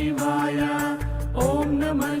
शिवाय ॐ नमः